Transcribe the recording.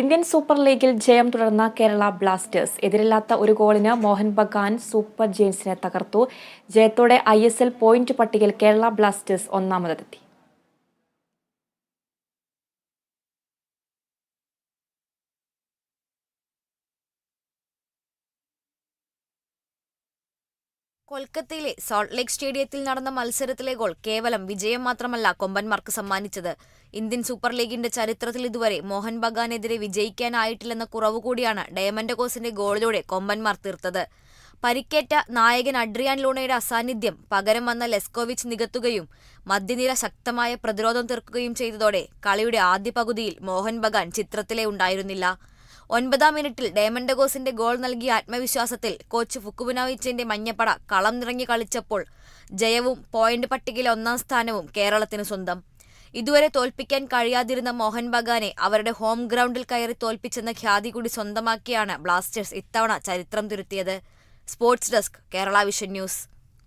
Indian super ലീഗിൽ ജയം തുടർന്ന കേരള ബ്ലാസ്റ്റേഴ്സ്. എതിരില്ലാത്ത ഒരു ഗോളിന് മോഹൻ ബഗാൻ സൂപ്പർ ജെയിൻസിനെ തകർത്തു. ജയത്തോടെ ഐ പോയിന്റ് പട്ടികയിൽ കേരള ബ്ലാസ്റ്റേഴ്സ് ഒന്നാമതെത്തി. കൊൽക്കത്തയിലെ സോൾട്ട് ലേക്ക് സ്റ്റേഡിയത്തിൽ നടന്ന മത്സരത്തിലെ ഗോൾ കേവലം വിജയം മാത്രമല്ല കൊമ്പന്മാർക്ക് സമ്മാനിച്ചത്. ഇന്ത്യൻ സൂപ്പർ ലീഗിന്റെ ചരിത്രത്തിൽ ഇതുവരെ മോഹൻ ബഗാനെതിരെ വിജയിക്കാനായിട്ടില്ലെന്ന കുറവ് കൂടിയാണ് ഡയമൻഡഗോസിന്റെ ഗോളിലൂടെ കൊമ്പന്മാർ തീർത്തത്. പരിക്കേറ്റ നായകൻ അഡ്രിയാൻ ലൂണയുടെ അസാന്നിധ്യം പകരം വന്ന ലെസ്കോവിച്ച് നികത്തുകയും മധ്യനിര ശക്തമായ പ്രതിരോധം തീർക്കുകയും ചെയ്തതോടെ കളിയുടെ ആദ്യ പകുതിയിൽ മോഹൻ ബഗാൻ ചിത്രത്തിലേ ഉണ്ടായിരുന്നില്ല. ഒൻപതാം മിനിറ്റിൽ ഡയമണ്ടഗോസിന്റെ ഗോൾ നൽകിയ ആത്മവിശ്വാസത്തിൽ കോച്ച് ഫുക്കുബുനോവിച്ചിന്റെ മഞ്ഞപ്പട കളം നിറങ്ങി കളിച്ചപ്പോൾ ജയവും പോയിന്റ് പട്ടികയിലെ ഒന്നാം സ്ഥാനവും കേരളത്തിന് സ്വന്തം. ഇതുവരെ തോൽപ്പിക്കാൻ കഴിയാതിരുന്ന മോഹൻ ബഗാനെ അവരുടെ ഹോം ഗ്രൗണ്ടിൽ കയറി തോൽപ്പിച്ചെന്ന ഖ്യാതി കൂടി സ്വന്തമാക്കിയാണ് ബ്ലാസ്റ്റേഴ്സ് ഇത്തവണ ചരിത്രം തിരുത്തിയത്. Sports desk Kerala vision news.